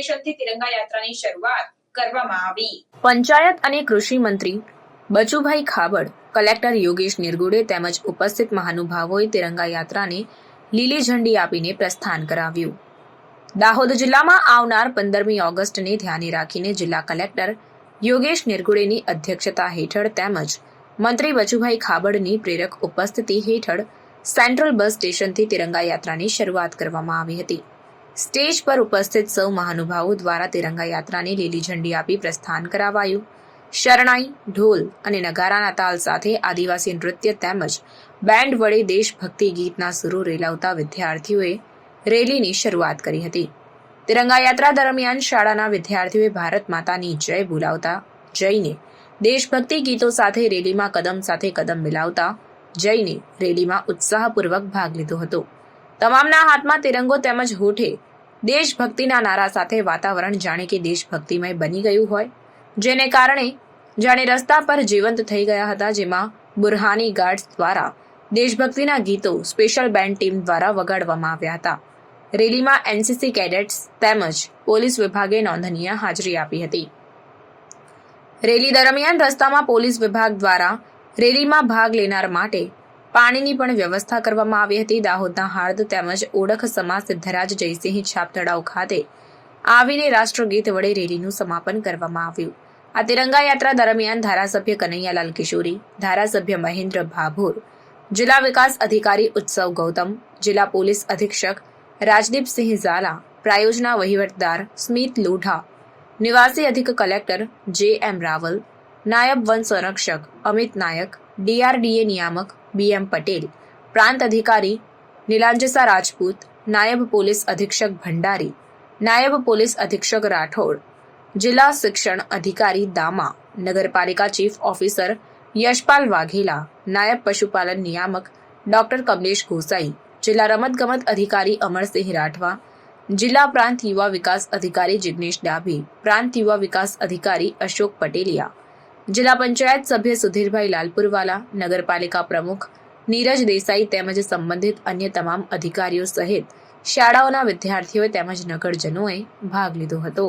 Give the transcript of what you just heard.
સ્ટેશનથી તિરંગા યાત્રાની શરૂઆત કરવામાં આવી. પંચાયત અને કૃષિ મંત્રી બચુભાઈ ખાબડ, કલેક્ટર યોગેશ નિર્ગુડે તેમજ ઉપસ્થિત મહાનુભાવોએ તિરંગા યાત્રાને લીલી ઝંડી આપીને પ્રસ્થાન કરાવ્યું. દાહોદ જિલ્લામાં આવનાર પંદરમી ઓગસ્ટને ધ્યાને રાખીને જિલ્લા કલેક્ટર યોગેશ નિર્ગુડેની અધ્યક્ષતા હેઠળ તેમજ મંત્રી બચુભાઈ ખાબડની પ્રેરક ઉપસ્થિતિ હેઠળ સેન્ટ્રલ બસ સ્ટેશનથી તિરંગા યાત્રાની શરૂઆત કરવામાં આવી હતી. સ્ટેજ પર ઉપસ્થિત સૌ મહાનુભાવો દ્વારા તિરંગા યાત્રાને લીલી ઝંડી આપી પ્રસ્થાન કરાવાયું. શરણાઈ, ઢોલ અને નગારાના તાલ સાથે આદિવાસી નૃત્ય તેમજ બેન્ડ વડે દેશભક્તિ ગીતના સુરો રેલાવતા વિદ્યાર્થીઓએ રેલીની શરૂઆત કરી હતી. તિરંગા યાત્રા દરમિયાન શાળાના વિદ્યાર્થીઓએ ભારત માતાની જય બોલાવતા જઈને દેશભક્તિ ગીતો સાથે રેલીમાં કદમ સાથે કદમ મિલાવતા જઈને રેલીમાં ઉત્સાહપૂર્વક ભાગ લીધો હતો. તમામના હાથમાં તિરંગો તેમજ હોઠે. દેશભક્તિના નારા સાથે વાતાવરણ જાણે કે દેશભક્તિમય બની ગયું હોય. જેને કારણે જાણે રસ્તા પર જીવંત થઈ ગયા હતા, જેમાં બુરહાની ગાર્ડ્સ દ્વારા દેશભક્તિના ગીતો સ્પેશિયલ બેન્ડ ટીમ દ્વારા વગાડવામાં આવ્યા હતા. રેલીમાં એનસીસી કેડેટ્સ તેમજ પોલીસ વિભાગે નોંધનીય હાજરી આપી હતી. રેલી દરમિયાન રસ્તામાં પોલીસ વિભાગ દ્વારા રેલીમાં ભાગ લેનાર માટે પાણીની પણ વ્યવસ્થા કરવામાં આવી હતી. દાહોદના હાર્દ તેમજ ઓળખ સમાજ સિદ્ધરાજ જયસિંહ છાપ તળાવ ખાતે આવીને રાષ્ટ્રગીત વડે રેલીનું સમાપન કરવામાં આવ્યું. આ તિરંગા યાત્રા દરમિયાન ધારાસભ્ય કનૈયાલાલ કિશોરી, ધારાસભ્ય મહેન્દ્ર ભાભોર, જિલ્લા વિકાસ અધિકારી ઉત્સવ ગૌતમ, જિલ્લા પોલીસ અધિક્ષક રાજદીપસિંહ ઝાલા, પ્રાયોજના વહીવટદાર સ્મિત લોઢા, નિવાસી અધિક કલેક્ટર જે એમ રાવલ, નાયબ વન સંરક્ષક અમિત નાયક डीआरडीए नियामक बी एम पटेल, प्रांत अधिकारी नीलांजसा राजपूत, नायब पुलिस अधीक्षक भंडारी, नायब पुलिस अधीक्षक राठोड जिला शिक्षण अधिकारी दामा, नगरपालिका चीफ ऑफिसर यशपाल वाघेला, नायब पशुपालन नियामक डॉक्टर कमलेश गोसाई जिला रमत गमत अधिकारी अमर सिंह राठवा, जिला प्रांत युवा विकास अधिकारी जिग्नेश डाभी, प्रांत युवा विकास अधिकारी अशोक पटेलिया જિલ્લા પંચાયત સભ્ય સુધીરભાઈ લાલપુરવાલા, નગરપાલિકા પ્રમુખ નીરજ દેસાઈ તેમજ સંબંધિત અન્ય તમામ અધિકારીઓ સહિત શાળાઓના વિદ્યાર્થીઓ તેમજ નગરજનોએ ભાગ લીધો હતો.